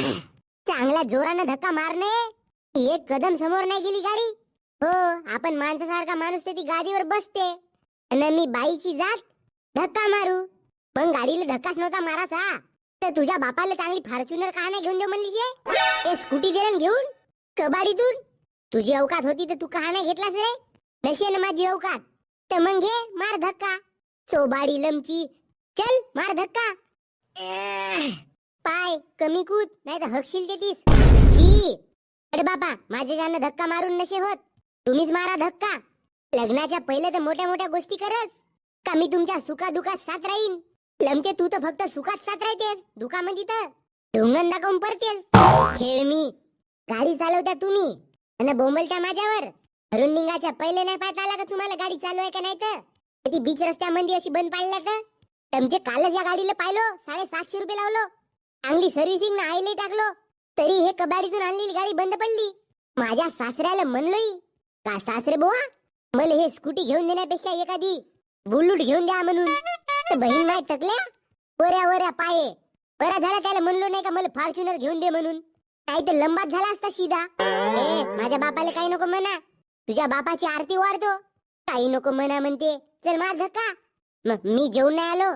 चांगल्या जोरानं धक्का मारणे? एक कदम समोर नाही गेली गाडी. हो आपण माणसासारखा माणूस ते ती गाडीवर बसते. आणि मी बाईची जात धक्का मारू. पण गाडीला धक्काच नव्हता माराचा तर तुझ्या बापाला चांगली फॉर्च्युनर का नाही घेऊन देऊ म्हणली ए स्कूटी दे घेऊन? कबाडीतून? तुझी अवकात होती तर तू का नाही घेतलास रे? नशे ना माझी अवकात. तर मग घे मार धक्का. चोबाडी लमची. चल मार धक्का. पाय कमी कूद नाही तर हकशील देतीस जी अरे बाबा माझे जाणं धक्का मारून नशे होत तुम्हीच मारा धक्का. लग्नाच्या पहिले तर मोठ्या मोठ्या गोष्टी करत का मी तुमच्या सुखा दुखात साथ राहीन? लमचे तू तर फक्त सुखात साथ राहतेस दुखामध्ये तर ढोंगण दाखवून परतेस खेळ मी. गाडी चालवता तुम्ही आणि बोंबलत्या माझ्यावर. अरुण निंगाच्या पहिले नाही पाहता आला का तुम्हाला गाडी चालू आहे का नाही तर ती बीच रस्त्यामध्ये अशी बंद पाडल्या तर? तुमचे कालच या गाडीला पाहिलो साडेसातशे रुपये लावलो. चांगली सर्व्हिसिंग ना आईले टाकलो तरी हे कबाडीतून आणलेली गाडी बंद पडली. माझ्या सासऱ्याला म्हणलोय का सासरे बुवा मला हे स्कूटी घेऊन देण्यापेक्षा एखादी बुलूट घेऊन द्या म्हणून. बहीण माय टकल्या वऱ्या वऱ्या पाये बरा झाला त्याला म्हणलो नाही का मला फॉर्च्युनर घेऊन दे म्हणून. काही तर लंबात झाला असता सीधा ए माझ्या बापाला काही नको म्हणा तुझ्या बापाची आरती वाढतो. काही नको म्हणा म्हणते चल मार धक्का. मग मी जेवण नाही आलो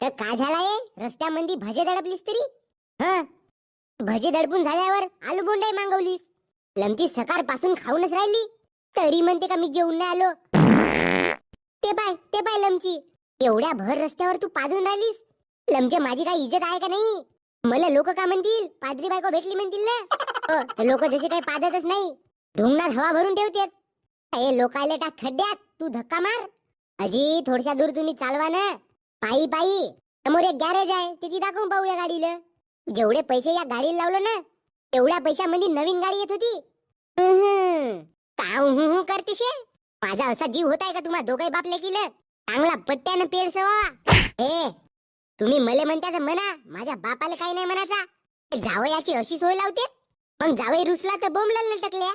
तर का झालाय रस्त्यामध्ये भजे दडपलीस तरी. ह? भजे दडपून झाल्यावर आलू बोंडाई मागवलीस. लमची सकाळपासून खाऊनच राहिली. तरी म्हणते का मी जेवून नाही आलो. ते पाय ते पाय लमची. एवढ्या भर रस्त्यावर तू पाजून राहिलीस. लमचे माझी काही इज्जत आहे का नाही? मला लोक का म्हणतील? पादरी बायको भेटली म्हणतील ना? हो, लोक जसे काही पादतच नाही. ढोंगणात हवा भरून ठेवतेत. हे लोकायला टाक खड्ड्यात. तू धक्का मार. अजी थोडशा दूर तुम्ही चालवा ना. पायी पायी. समोर एक गॅरेज आहे. तिथे दाखवून पाहूया गाडीला. जेवढे पैसे या गाडीला लावलं ना तेवढ्या पैशामध्ये नवीन गाडी येत होती. का शे माझा असा जीव होताय का तुम्हा दोघे बापले केलं चांगला पट्ट्यानं पेड सवा. हे तुम्ही मले म्हणता म्हणा माझ्या बापाला काही नाही म्हणाचा जावयाची अशी सोय लावते. मग जावई रुसला तर बोंबला टकल्या.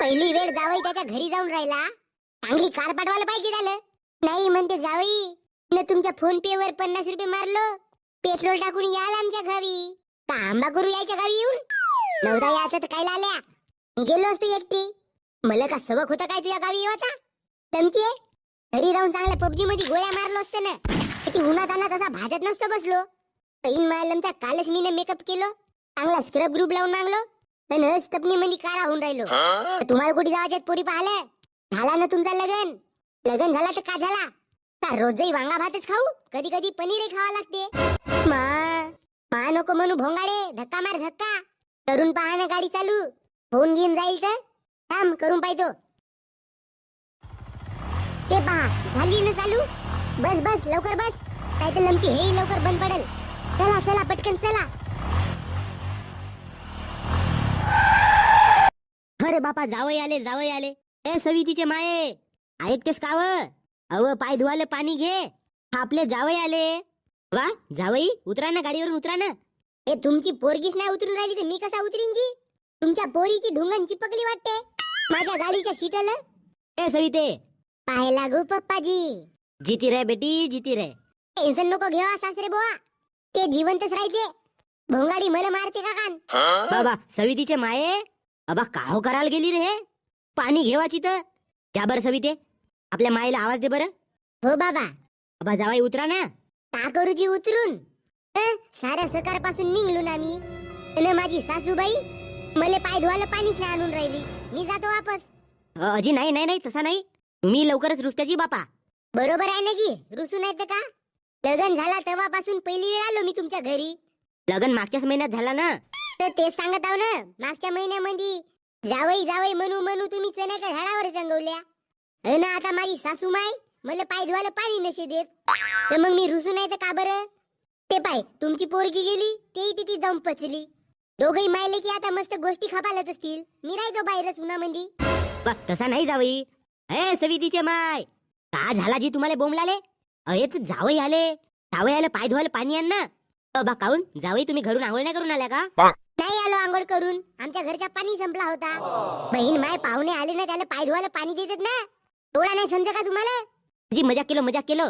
पहिली वेळ जावई त्याच्या घरी जाऊन राहिला. चांगली कार पाठवायला पाहिजे झालं. नाही म्हणते जावई न तुमच्या फोन पे वर पन्नास रुपये मारलो. पेट्रोल टाकून याल आमच्या घरी. का आंबा करू यायच्या गावी येऊन? नव्हता यायचं तर काय लाल्या मी गेलो असतो एकटी. मला का सबक होता काय तुझ्या गावी येवाचा? तमची घरी राहून चांगल्या पबजी मध्ये गोळ्या मारलो असतो ना. किती उन्हात आणा तसा भाजत नसतो बसलो. पैन मायलमचा कालच मीने मेकअप केलो. चांगला स्क्रब ग्रुप लावून मागलो. पण कपनी मध्ये कारा होऊन राहिलो. तुम्हाला कुठे जायच्यात पोरी पाहिलं झाला ना तुमचा लगन? लगन झाला तर का झाला? का रोजही वांगा भातच खाऊ? कधी कधी पनीरही खावा लागते. मा मा नको म्हणू भोंगाडे धक्का मार धक्का. करून पहा ना गाडी चालू. फोन घेऊन जाईल तर. थांब करून पाहिजे ते पहा झाली ना चालू? बस बस लवकर बस. काय तर लमची हे लवकर बंद पडेल. चला चला पटकन चला. अरे बापा जावई आले जावई आले. ए सवितीचे माये. ऐकतेस काव अव पाय धुवाले पाणी घे. हा आपले जावई आले. वा जावई उतरा ना गाडीवरून उतरा ना. हे तुमची पोरगीच नाही उतरून राहिली तर मी कसा उतरीन जी तुमच्या पोरीची ढुंगण चिपकली वाटते. माझ्या गाडीच्या सीटला. ए सविते पाय लागू पप्पाजी. जीती रे बेटी जीती रे. टेन्शन नको घेवा सासरे बुवा. ते जिवंतच राहायचे भोंगाडी मला मारते का कान बाबा सवितीचे माये. अबा काहो करायला गेली रे हे. पाणी घेवाची तर. जा बरं सविते. आपल्या मायेला आवाज दे बरं. हो बाबा. अबा जावाई उतरा ना. का करूची उतरून. हं? साऱ्या पासून निघलो ना मी आणि माझी सासूबाई मला पाय धुवायला पाणीच नाही आणून राहिली. मी जातो वापस. अ, अजी नाही नाही नाही तसा नाही. तुम्ही लवकरच रुसत्याची बापा. बरोबर आहे ना जी? रुसून येतं का? लग्न झाला तेव्हापासून पहिली वेळ आलो मी तुमच्या घरी. लग्न मागच्याच महिन्यात झाला ना? तर तेच सांगत आहो ना मागच्या महिन्यामध्ये जावई जावई म्हणू म्हणू तुम्ही चण्याच्या झाडावर जंगवल्या. ना आता माझी सासूमाय मला पाय धुवायला पाणी नसे देत. तर मग मी रुसून आहे तर का बरं? ते पाय तुमची पोरगी गेली तेही तिथे जाऊन पचली. दोघही मायले की आता मस्त गोष्टी खपालत असतील. मी राहायचो बाहेरच उन्हामध्ये. तसा नाही जावई. ए सवितीचे माय का झाला जी तुम्हाला बोंबलाले? अये तर जावई आले. जावई आले पाय धुवायला पाणी आण ना. अ, बा काऊन जावई तुम्ही घरून आंघोळ नाही करून आल्या का? नाही आलो आंघोळ करून. आमच्या घरच्या पाणी संपला होता. बहीण माय पाहुणे आले ना त्याला पाय धुवायला पाणी देतात ना. थोडा नाही समजा का तुम्हाला? जी मजाक केलो मजाक केलो.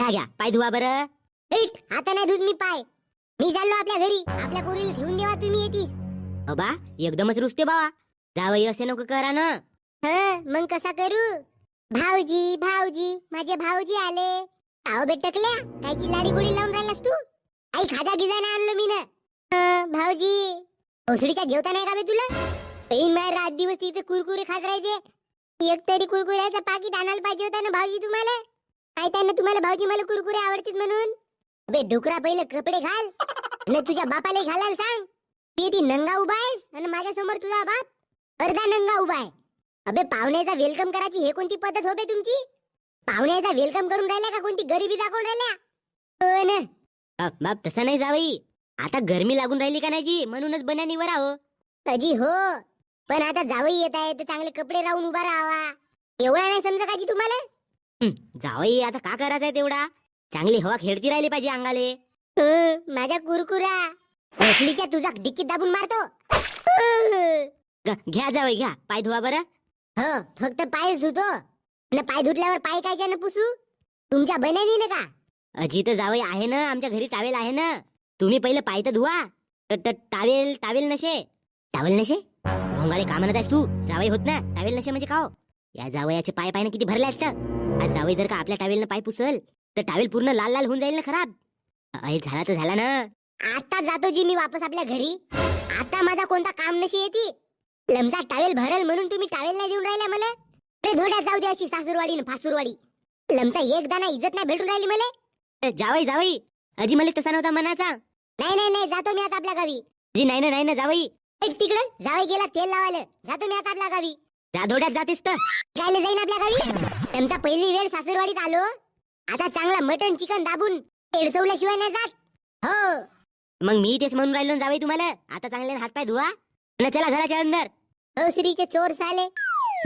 घ्या घ्या पाय धुवा बरं. इट, आता नाही धुत मी पाय. मी चाललो आपल्या घरी. आपल्या पोरीला ठेवून देवा तुम्ही येतीस. अबा एकदमच रुसते बावा. जावई असे नको करा ना. हं, मग कसा करू? भाऊजी भाऊजी माझे भाऊजी आले. आहो बेटकल्या कायची लाडी गोडी लावून राहिलास तू? आई खाजा गिजा नाही आणलो मी ना. हं, भाऊजी भोसडीच्या जेवता नाही का बे तुला? ऐन माय रात दिवस तिथे कुरकुरे खात राहायचे. एक तरी कुरकुऱ्याचं पाकिट आणायला पाहिजे होता ना भाऊजी तुम्हाला? काय त्यांना तुम्हाला भाऊजी मला कुरकुरे आवडतील म्हणून? अबे डुकरा पहिले कपडे घाल आणि तुझ्या बापाला घालायला सांग. ती ती नंगा उभा आहेस आणि माझ्यासमोर तुझा बाप अर्धा नंगा उभा आहे. अबे पाहुण्याचा वेलकम करायची हे कोणती पद्धत होते तुमची? पाहुण्याचा वेलकम करून राहिल्या का कोणती गरिबी दाखवून राहिल्या? हो बाप तसं नाही जावई. आता गरमी लागून राहिली का नाही जी? म्हणूनच बनानीवर आहो. अजी हो. पण आता जावई येत आहे तर चांगले कपडे राहून उभा राहावा. एवढा नाही समजा काजी तुम्हाला? जावई आता का करायचंय तेवढा? चांगली हवा खेळती राहिली पाहिजे अंगाले. हं, माझ्या कुरकुरा. भोसडीच्या तुझा डिक्कीत दाबून मारतो. ग- घ्या जावई घ्या. पाय धुवा बरं. हो फक्त पाय धुतो. आणि पाय धुतल्यावर पाय कायच्या पुसू? तुमच्या बनानी का? अजी तर जावई आहे ना आमच्या घरी टावेल आहे ना. तुम्ही पहिले पाय तर धुवा. ट- ट- टावेल टावेल नशे. टावेल नशे? भोंगाळे का म्हणत आहेस तू. जावई होत ना टावेल नशे म्हणजे का हो? या जावयाचे पाय पायनं किती भरले असतं. आज जावई जर का आपल्या टावेलनं पाय पुसल तर टावेल पूर्ण लाल लाल होऊन जाईल ना खराब. अय झाला तर झाला ना. आता जातो जी मी वापस आपल्या घरी. आता माझा कोणता काम नशी येते? लमचा टावेल भरल म्हणून तुम्ही टावेल नाही देऊन राहिला मला? अरे धोड्यात जाऊ दे अशी सासूरवाडी न फासूरवाडी. लमचा एक दाना इज्जत नाही भेटून राहिली मला? जावई जावई. अजी मला तसा नव्हता मनाचा. नाही नाही नाही जातो मी आता आपल्या गावी जी नाही ना नाही ना जावई. तिकडे जावई गेला तेल लावायला. जातो मी आता आपल्या गावी. जा धोड्यात जातेस तर. जायला जाईन आपल्या गावी. त्यांचा पहिली वेळ सासूरवाडीत आलो. आता चांगला मटन चिकन दाबून एडसवल्याशिवाय नाही जात. हो. मग मी तेच म्हणून राहिलो ना जावई तुम्हाला. आता चांगले हातपाय धुवा. न चला घराच्या अंदर. हो श्रीचे चोर साले.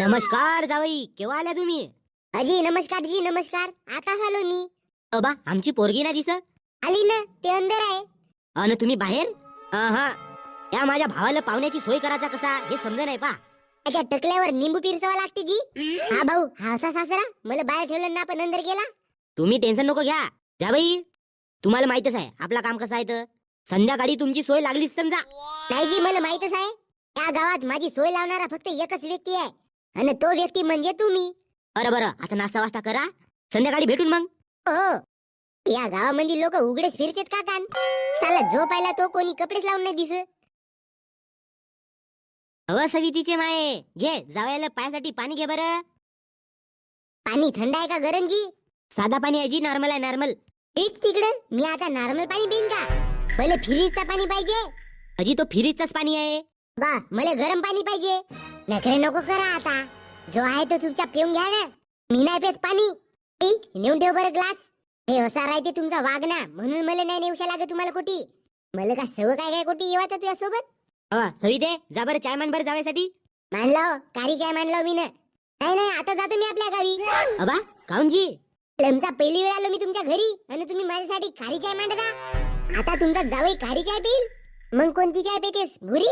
नमस्कार जावई. केव्हा आल्या तुम्ही? अजी नमस्कार जी नमस्कार. आता आलो मी. अबा आमची पोरगी ना दिस आली ना ते अंदर आहे. अन तुम्ही बाहेर? हा. या माझ्या भावाला पाहुण्याची सोय करायचा कसा हे समज नाही पा. त्याच्या टकल्यावर निंबू पिरसावा लागते जी. हा भाऊ हा असा सासरा मला बाहेर ठेवलं ना पण अंदर गेला. तुम्ही टेन्शन नको घ्या. जावई तुम्हाला माहितच आहे आपला काम कसं आहे तर. संध्याकाळी तुमची सोय लागलीच समजा. नाही जी मला माहितच आहे. या गावात माझी सोय लावणारा फक्त एकच व्यक्ती आहे. आणि तो व्यक्ती म्हणजे तुम्ही. बरं बरं आता नाश्ता वास्ता करा. संध्याकाळी भेटून मग. हो. या गावामध्ये लोक उघडेच फिरतात का कान? साला झोपायला तो कोणी कपडेच लावून नाही दिसत. अव सवितीचे माये. घे जावयाला पायासाठी पाणी घे बरं. पाणी थंड आहे का गरम जी? साधा पाणी आहे जी नॉर्मल आहे नॉर्मल एक तिकडं. मी आता नॉर्मल पाणी पिईन का? पहिले फ्रीजचं पाणी पाहिजे. अजी तो फिरीचाच पाणी आहे. बा मला गरम पाणी पाहिजे. नखरे नको करा आता. जो आहे तो चुपचाप पिऊन घ्या ना. मी नाही पेत पाणी. ए, नेऊन ठेव बरं ग्लास. हे असा राहते तुमचा वागना म्हणून मला नाही नेऊशा लागत तुम्हाला कोटी. मला का सव काय काय कोटी? येवाचा तुझ्या सोबत अवा सविते जा बरं चाय मान बरं जावयासाठी? मानलो कारी चाय मानलो मी ना. नाही नाही आता जातो मी आपल्या गावी. अबा काऊन जी लमचा पहिली वेळ आलो मी तुमच्या घरी आणि तुम्ही माझ्यासाठी खारी चाय मांडता. आता तुमचा जावई खारी चाय पिईल? मग कोणती चाय पेतेस भुरी?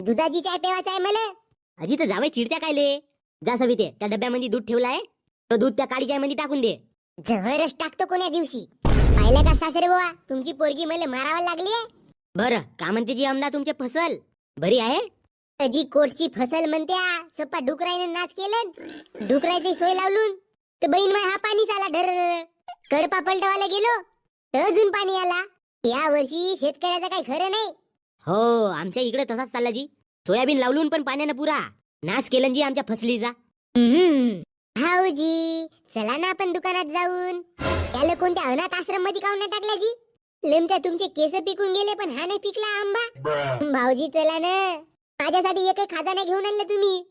दुधाची चाय पेवायचा आहे मला. अजी तर जावई चिडत्या कायले जा सविते त्या डब्यामध्ये दूध ठेवलाय तो दूध त्या काळी चायमध्ये टाकून दे. जहरच टाकतो कोण्या दिवशी? पाहिलं का सासरे बुवा तुमची पोरगी मला मारावा लागली आहे? बरं का म्हणते जी अमदा तुमचे फसल? बरी आहे? अजी कोटची फसल म्हणत्या सप्पा डुकराईने नाच केलं डुकरायची सोय लावलून तर बहीण माय हा पाणी आला ढर कडपा पलटवायला गेलो तर अजून पाणी आला. या वर्षी शेतकऱ्याचं काही खरं नाही. हो आमच्या इकडे तसाच चालला जी. सोयाबीन लावलून पण पाण्यानं पुरा. नाच केलं जी आमच्या फसलीचा. हम्म. भाऊजी चला ना आपण दुकानात जाऊन. त्याला कोणत्या अनाथ आश्रममध्ये काऊन टाकल्या जी? लेमत्या तुमचे केस पिकून गेले पण हा नाही पिकला आंबा. भाऊजी चला ना. माझ्यासाठी एक खाजाना घेऊन आणले तुम्ही.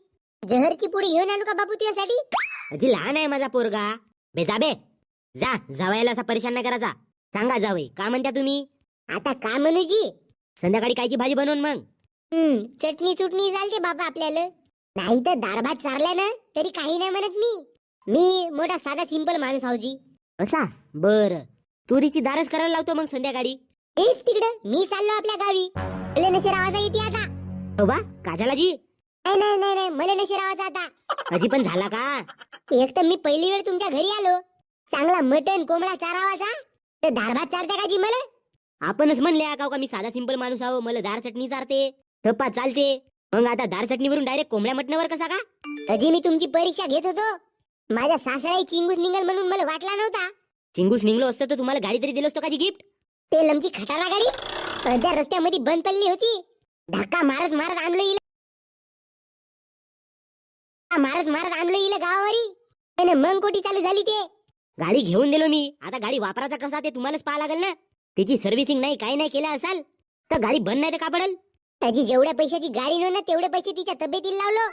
जहरची पुडी घेऊन आणू का बापू तुझ्यासाठी? अजी लहान आहे माझा पोरगा. बे जा बे. जा जावयाला असा परेशान नाही करायचा. सांगा जावई का म्हणत्या तुम्ही? आता का म्हणू जी संध्याकाळी कायची भाजी बनवून मग? हम्म चटणी चुटणी चालते बाबा आपल्याला. नाही तर दार भात चारल्या ना तरी काही नाही म्हणत मी. मी मोठा साधा सिंपल माणूस आहोजी असा? बर. तुरीची दारच करायला लावतो मग संध्याकाळी. हेच तिकडं मी चाललो आपल्या गावी. मला नशे रावाचा येते आता. हो बा काजाला जी नाही नाही नाही नाही मला नशे रावाचा आता. अजी पण झाला का? एक तर मी पहिली वेळ तुमच्या घरी आलो. चांगला मटन कोंबडा चारावाचा तर दार भात चारता का जी मला? आपणच म्हणले का मी साधा सिंपल माणूस आहो मला दार चटणी चारते थप्पा चालते. मग आता दार चटणीवरून डायरेक्ट कोंबड्या मटणावर कसा का? कधी मी तुमची परीक्षा घेत होतो. माझ्या सासराई चिंगूस निघल म्हणून मला वाटला नव्हता. चिंगूस निघलो असतं तर तुम्हाला गाडी तरी दिलं असतो का गिफ्ट ते लमची खटारा गाडी? अर्ध्या रस्त्यामध्ये बंद पडली होती. धक्का मारत मारत आणलो धक्का मारत मारत आणलो हिला गावावरी. त्याने मग कोटी चालू झाली ते. गाडी घेऊन दिलो मी. आता गाडी वापरायचा कसा ते तुम्हालाच पाहा लागेल ना? त्याची सर्व्हिसिंग नाही काही नाही केलं असाल? तर गाडी बंद नाही तर का पडेल? त्याची जेवढ्या पैशाची गाडी नव्हे ना तेवढे पैसे तिच्या तब्येतीला लावलो.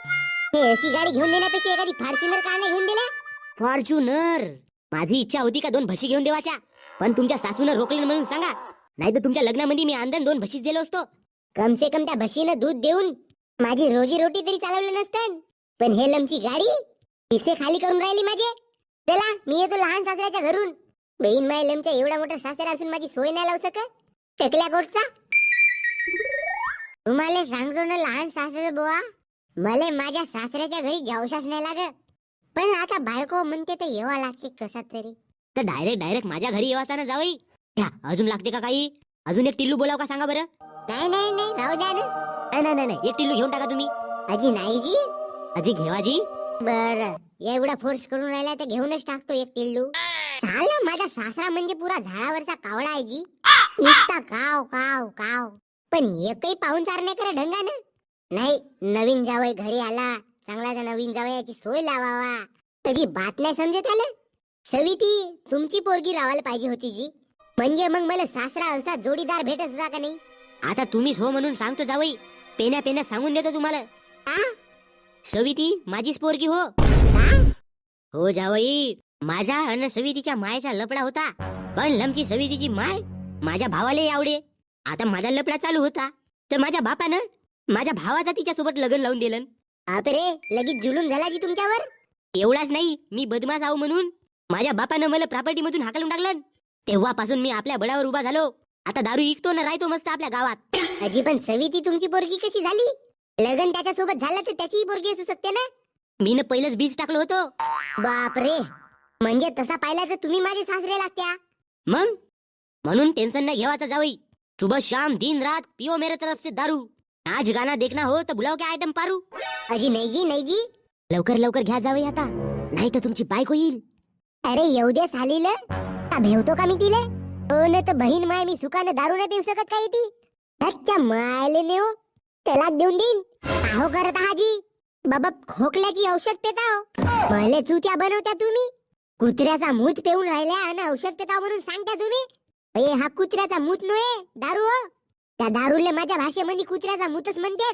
हे अशी गाडी घेऊन देण्यापेक्षा एखादी फॉर्च्युनर का नाही घेऊन दिल्या? फॉर्च्युनर माझी इच्छा होती का दोन म्हशी घेऊन देवाच्या? पण तुमच्या सासूनं रोखलं म्हणून सांगा. नाही तर तुमच्या लग्नामध्ये मी आंदन दोन म्हशीच दिलो असतो. कमसे कम त्या म्हशीनं दूध देऊन माझी रोजी रोटी तरी चालवलं नसतं. पण हे लमची गाडी किस्से खाली करून राहिली माझे. चला मी येतो लहान सासऱ्याच्या घरून. बहीण माय लमच्या एवढा मोठा सासरा असून माझी सोय नाही लावू शकत. टकल्या गोटचा तुम्हाला सांगतो ना लहान सासरे बुवा मला माझ्या सासऱ्याच्या घरी जाऊशाच नाही लागत. पण आता बायको म्हणते तर येवा लागते कसा तरी. तर डायरेक्ट डायरेक्ट माझ्या घरी येवाचा ना जावई. घ्या अजून लागते का काही? अजून एक टिल्लू बोलाव का सांगा बरं? नाही नाही नाही राहू द्या ना. नाही नाही नाही नाही एक टिल्लू घेऊन टाका तुम्ही. आजी नाही जी. अजी घेवाजी बर एवढा फोर्स करून राहिला तर घेऊनच टाकतो एक टिल्लू. साला माझा सासरा म्हणजे पुरा झाडावरचा कावडा आहे जी. नुसता काव काव काव. पण एकही पाहुणचार नाही करे ढंगानं. नाही नवीन जावई घरी आला. चांगला नवीन जावयाची सोय लावावा. कधी बात नाही समजत आलं सविती तुमची पोरगी रावायला पाहिजे होती जी. म्हणजे मग मला सासरा असा जोडीदार भेटत होता का नाही? आता तुम्हीच हो म्हणून सांगतो जावई. पेन्या पेन्या सांगून देतो तुम्हाला. आ? सविती माझीच पोरगी हो? हो जावई माझा अन सवितीच्या मायचा लपडा होता. पण लमची सवितीची माय माझ्या भावाला आवडे. आता माझा लपडा चालू होता. तर माझ्या बापानं माझ्या भावाचा तिच्यासोबत लग्न लावून दिलं. बापरे लगेच जुलूम झाला जी तुमच्यावर? एवढाच नाही मी बदमाश आहो म्हणून. माझ्या बापानं मला प्रॉपर्टी मधून हाकलून टाकलं. तेव्हापासून मी आपल्या बडावर उभा झालो. आता दारू इकतो ना राहतो मस्त आपल्या गावात. अजी पण सविती तुमची पोरगी कशी झाली? लग्न त्याच्यासोबत झालं तर त्याचीही पोरगी असू शकते ना? मीनं पहिलंच बीज टाकलं होतं. बापरे म्हणजे तसा पाहिला तर तुम्ही माझे सासरे लागत्या. मग? म्हणून टेन्शन न घेवाचा जावई. सुबह शाम दिन रात पियो मेरे तरफ से दारू. नाच गाना देखना हो तर बुलाव के आयटम पारू. अजी नाही जी नाही जी. लवकर लवकर घ्या जावई आता. नाही तर तुमची बायको येईल. अरे येऊ दे सालील. का भेवतो का मी तिले? हो न तर बहीण माय मी सुखानं दारू नाही पिऊ शकत काही ती अच्छा मायले नेऊ त्याला देऊन देईन. आहो करत आहाजी बाबा खोकल्याची औषध पेताव. मले चुत्या बनवत्या तुम्ही. कुत्र्याचा मूत पेऊन राहिल्या आणि औषध पेताव म्हणून सांगता तुम्ही. ए हा कुत्र्याचा मूत नव्हे दारू हो. त्या दारूले माझ्या भाषेमध्ये कुत्र्याचा मूतच म्हणतात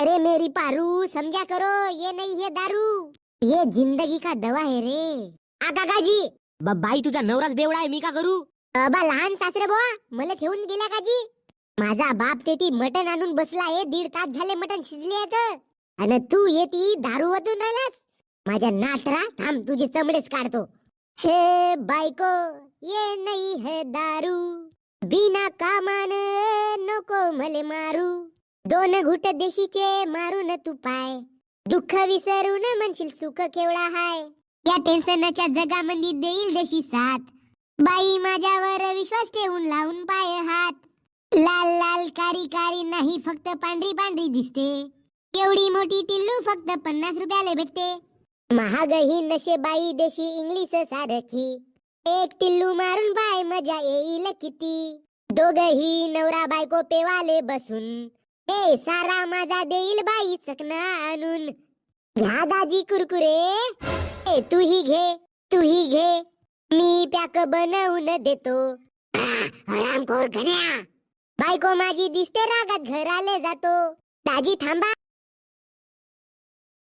अरे मेरी पारू समजा करो ये नाही हे दारू. ये जिंदगी का दवा है रे. आका काजी बाई तुझा नवराच बेवडा आहे मी का करू? अबा लहान सासरे बुवा मला ठेवून गेला काजी. माझा बाप ते ती मटण आणून बसला आहे दीड तास झाले मटण शिजले आहेत. आणि तू येती दारू वतून राहिलास? माझ्या नाटरा थांब तुझे चमडेच काढतो. हे बायको ये नाही है दारू. बिना कामान नको मले मारू. दोन घुट देशीचे न तू पाय. दुःख विसरून म्हणशील सुख केवढा हाय. या टेन्शनच्या जगामध्ये देईल देशी साथ. बाई माझ्यावर विश्वास ठेवून लावून पाय हात. लाल लाल कारी कारी नाही फक्त पांढरी पांढरी दिसते. एवढी मोठी टिल्लू फक्त पन्नास रुपयाला भेटते. महागही नशे बाई देशी इंग्लिश सारखी. एक टिल्लू मारून बाय मजा येईल किती. दोघही नवरा बायको पेवाले बसून. ए सारा माझा देईल बाई चकना आणून. घ्या दाजी कुरकुरे. ए तूही घे तूही घे. मी पॅक बनवून देतो. हरामखोर घन्या. बायको माझी दिसते रागात घराले जातो. दाजी थांबा.